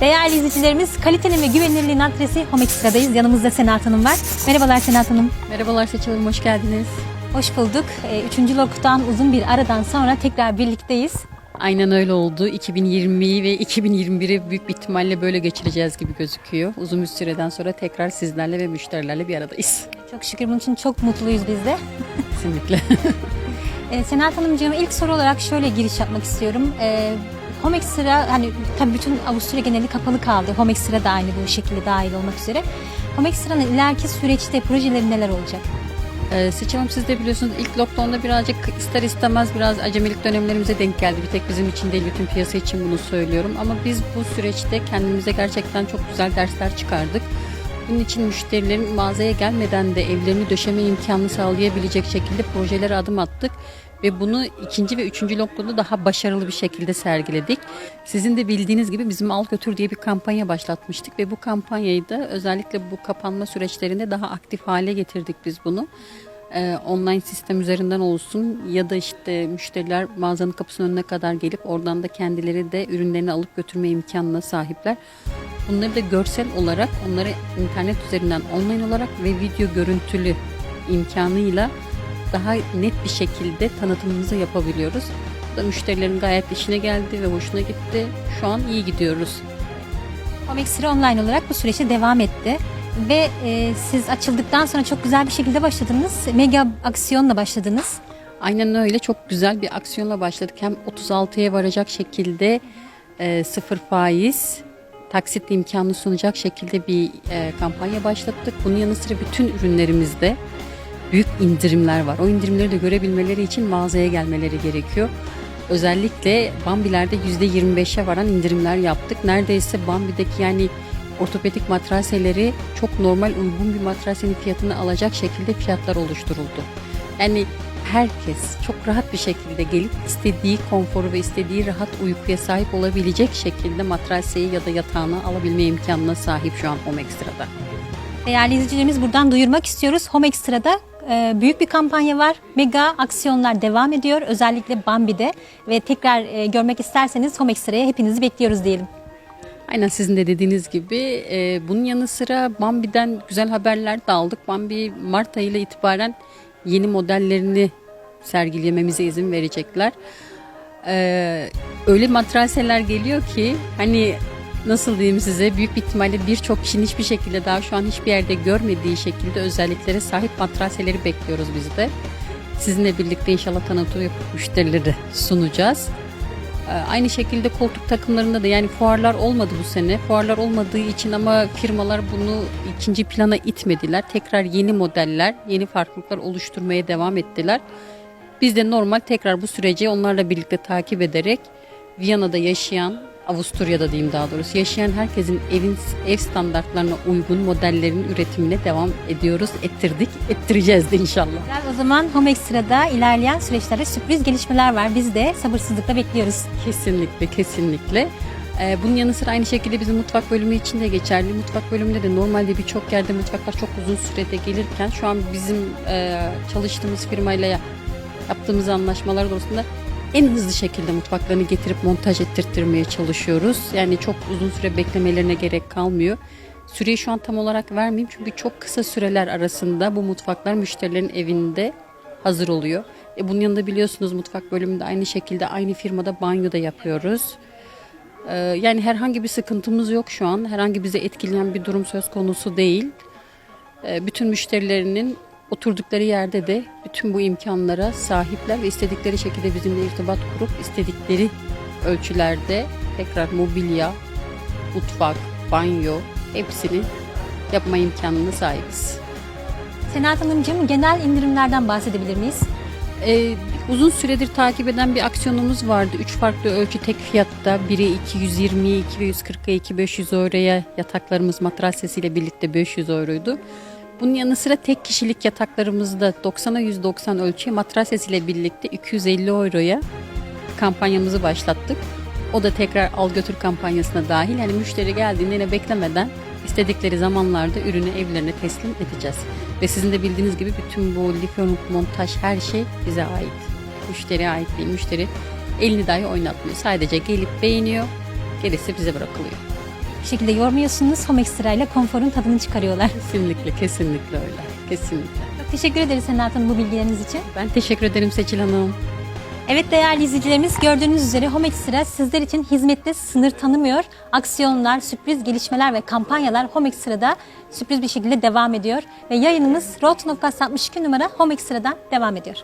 Değerli izleyicilerimiz, kalitenin ve güvenilirliğin adresi Home Extra'dayız. Yanımızda Senat Hanım var. Merhabalar Senat Hanım. Merhabalar Seçil Hanım, hoş geldiniz. Hoş bulduk. Ee, Üçüncü lockdown uzun bir aradan sonra tekrar birlikteyiz. Aynen öyle oldu. 2020'yi ve 2021'i büyük bir ihtimalle böyle geçireceğiz gibi gözüküyor. Uzun bir süreden sonra tekrar sizlerle ve müşterilerle bir aradayız. Çok şükür bunun için çok mutluyuz biz de. Kesinlikle. Ee, Senat Hanımcığım ilk soru olarak şöyle giriş yapmak istiyorum. Home Extra, hani tabii bütün Avusturya geneli kapalı kaldı. Home Extra da aynı bu şekilde dahil olmak üzere. Home Extra'nın ileriki süreçte projeleri neler olacak? Ee, Seçil Hanım siz de biliyorsunuz ilk lockdown'da birazcık ister istemez biraz acemilik dönemlerimize denk geldi. Bir tek bizim için değil bütün piyasa için bunu söylüyorum. Ama biz bu süreçte kendimize gerçekten çok güzel dersler çıkardık. Bunun için müşterilerin mağazaya gelmeden de evlerini döşeme imkanını sağlayabilecek şekilde projelere adım attık. Ve bunu ikinci ve üçüncü lockdown'da daha başarılı bir şekilde sergiledik. Sizin de bildiğiniz gibi bizim Al Götür diye bir kampanya başlatmıştık. Ve bu kampanyayı da özellikle bu kapanma süreçlerinde daha aktif hale getirdik biz bunu. Ee, online sistem üzerinden olsun ya da işte müşteriler mağazanın kapısının önüne kadar gelip oradan da kendileri de ürünlerini alıp götürme imkanına sahipler. Bunları da görsel olarak onları internet üzerinden online olarak ve video görüntülü imkanıyla daha net bir şekilde tanıtımımızı yapabiliyoruz. Bu da müşterilerin gayet işine geldi ve hoşuna gitti. Şu an iyi gidiyoruz. Home Extra online olarak bu süreçte devam etti. Ve e, siz açıldıktan sonra çok güzel bir şekilde başladınız. Mega aksiyonla başladınız. Aynen öyle çok güzel bir aksiyonla başladık. Hem 36'ya varacak şekilde e, sıfır faiz taksit imkanını sunacak şekilde bir e, kampanya başlattık. Bunun yanı sıra bütün ürünlerimizde büyük indirimler var. O indirimleri de görebilmeleri için mağazaya gelmeleri gerekiyor. Özellikle Bambi'lerde %25'e varan indirimler yaptık. Neredeyse Bambi'deki yani ortopedik matraseleri çok normal uygun bir matrasenin fiyatını alacak şekilde fiyatlar oluşturuldu. Yani herkes çok rahat bir şekilde gelip istediği konforu ve istediği rahat uykuya sahip olabilecek şekilde matraseyi ya da yatağını alabilme imkanına sahip şu an Home Extra'da. Değerli izleyicilerimiz buradan duyurmak istiyoruz. Home Extra'da büyük bir kampanya var. Mega aksiyonlar devam ediyor. Özellikle Bambi'de ve tekrar e, görmek isterseniz Home Extra'ya hepinizi bekliyoruz diyelim. Aynen sizin de dediğiniz gibi e, bunun yanı sıra Bambi'den güzel haberler de aldık. Bambi Mart ayı ile itibaren yeni modellerini sergilememize izin verecekler. E, öyle matraseler geliyor ki hani nasıl diyeyim size büyük ihtimalle birçok kişinin hiçbir şekilde daha şu an hiçbir yerde görmediği şekilde özelliklere sahip matraseleri bekliyoruz biz de. Sizinle birlikte inşallah tanıtım yapıp müşterilere sunacağız. Ee, Aynı şekilde koltuk takımlarında da yani fuarlar olmadı bu sene. Fuarlar olmadığı için ama firmalar bunu ikinci plana itmediler. Tekrar yeni modeller, yeni farklılıklar oluşturmaya devam ettiler. Biz de normal tekrar bu süreci onlarla birlikte takip ederek Viyana'da yaşayan, Avusturya'da diyeyim daha doğrusu yaşayan herkesin evin ev standartlarına uygun modellerin üretimine devam ediyoruz. Ettirdik, ettireceğiz de inşallah. O zaman Home Extra'da ilerleyen süreçlerde sürpriz gelişmeler var. Biz de sabırsızlıkla bekliyoruz. Kesinlikle, kesinlikle. Ee, bunun yanı sıra aynı şekilde bizim mutfak bölümü için de geçerli. Mutfak bölümünde de normalde birçok yerde mutfaklar çok uzun sürede gelirken şu an bizim e, çalıştığımız firmayla ya- yaptığımız anlaşmalar doğrultusunda en hızlı şekilde mutfaklarını getirip montaj ettirtmeye çalışıyoruz. Yani çok uzun süre beklemelerine gerek kalmıyor. Süreyi şu an tam olarak vermeyeyim çünkü çok kısa süreler arasında bu mutfaklar müşterilerin evinde hazır oluyor. E bunun yanında biliyorsunuz mutfak bölümünde aynı şekilde aynı firmada banyo da yapıyoruz. Ee, yani herhangi bir sıkıntımız yok şu an. Herhangi bize etkileyen bir durum söz konusu değil. Ee, bütün müşterilerinin oturdukları yerde de bütün bu imkanlara sahipler ve istedikleri şekilde bizimle irtibat kurup istedikleri ölçülerde tekrar mobilya, mutfak, banyo hepsini yapma imkanına sahibiz. Senat Hanımcığım genel indirimlerden bahsedebilir miyiz? Ee, uzun süredir takip eden bir aksiyonumuz vardı. Üç farklı ölçü tek fiyatta. Biri 220, 2 ve 140'a 2 500 euroya yataklarımız matrasesiyle birlikte 500 euroydu. Bunun yanı sıra tek kişilik yataklarımızda 90'a 190 ölçüye matrasesiyle birlikte 250 euroya kampanyamızı başlattık. O da tekrar al götür kampanyasına dahil. Yani müşteri geldiğinde yine beklemeden istedikleri zamanlarda ürünü evlerine teslim edeceğiz. Ve sizin de bildiğiniz gibi bütün bu lifyon montaj her şey bize ait. Müşteriye ait değil. Müşteri elini dahi oynatmıyor. Sadece gelip beğeniyor. Gerisi bize bırakılıyor. Şekilde yormuyorsunuz. Home Extra ile konforun tadını çıkarıyorlar. Kesinlikle, kesinlikle öyle. Kesinlikle. Çok teşekkür ederiz Senahat Hanım bu bilgileriniz için. Ben teşekkür ederim Seçil Hanım. Evet değerli izleyicilerimiz gördüğünüz üzere Home Extra sizler için hizmette sınır tanımıyor. Aksiyonlar, sürpriz gelişmeler ve kampanyalar Home Extra'da sürpriz bir şekilde devam ediyor. Ve yayınımız Road.62 numara Home Extra'dan devam ediyor.